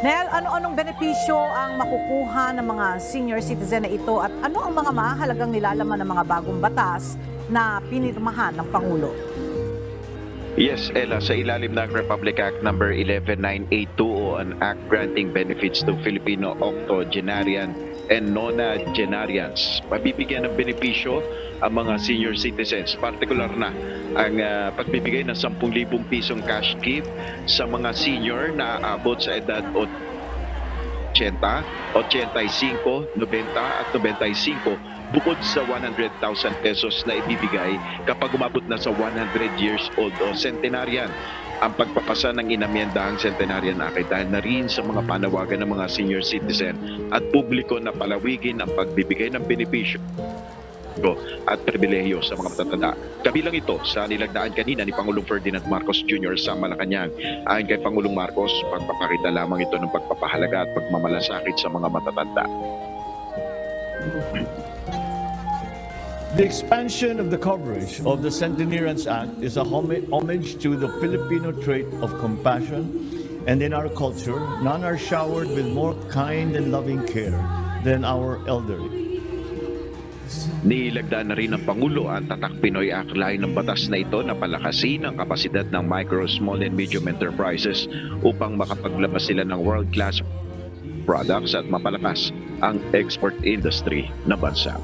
Nel, ano-anong benepisyo ang makukuha ng mga senior citizen na ito at ano ang mga mahalagang nilalaman ng mga bagong batas na pinirmahan ng Pangulo? Yes, Ella, sa ilalim ng Republic Act number 11982 o an act granting benefits to Filipino octogenarian and nonagenarians. Mabibigyan ng benepisyo ang mga senior citizens, particular na ang ah, pagbibigay ng 10,000 pisong cash gift sa mga senior na aabot sa edad 80, 85, 90 at 95 bukod sa 100,000 pesos na ibibigay kapag umabot na sa 100 years old o centenarian ang pagpapasa ng inamyendahang centenarian act dahil na rin sa mga panawagan ng mga senior citizen at publiko na palawigin ang pagbibigay ng benepisyo at pribilehiyo sa mga matatanda. Kabilang ito sa nilagdaan kanina ni Pangulong Ferdinand Marcos Jr. sa Malacanang. Ayon kay Pangulong Marcos, pagpapakita lamang ito ng pagpapahalaga at pagmamalasakit sa mga matatanda. The expansion of the coverage of the Centenarians Act is a homage to the Filipino trait of compassion, and in our culture, none are showered with more kind and loving care than our elderly. Nilagdaan na rin ng Pangulo ang Tatak Pinoy Act line ng batas na ito na palakasin ang kapasidad ng micro, small and medium enterprises upang makapaglabas sila ng world-class products at mapalakas ang export industry ng bansa.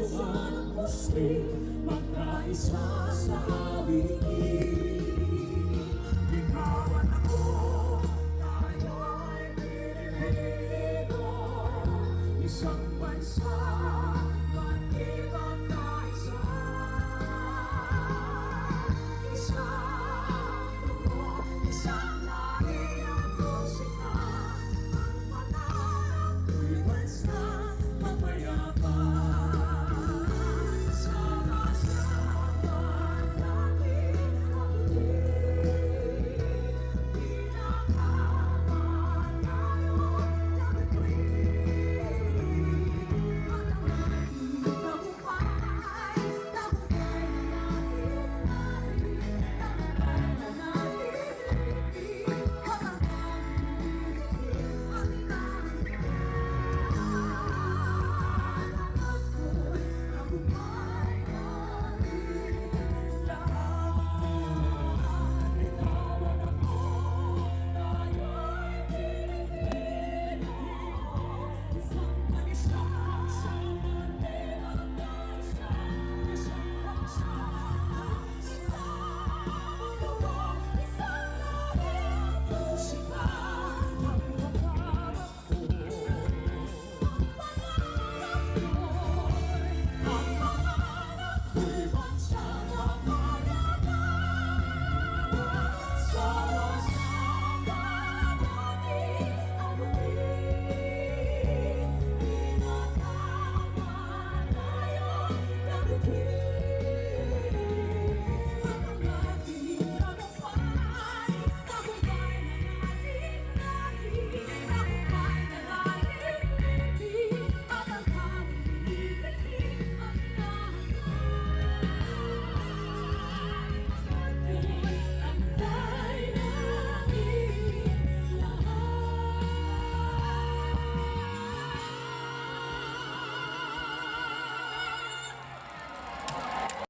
Minsan gusto'y magkaisa sa awitin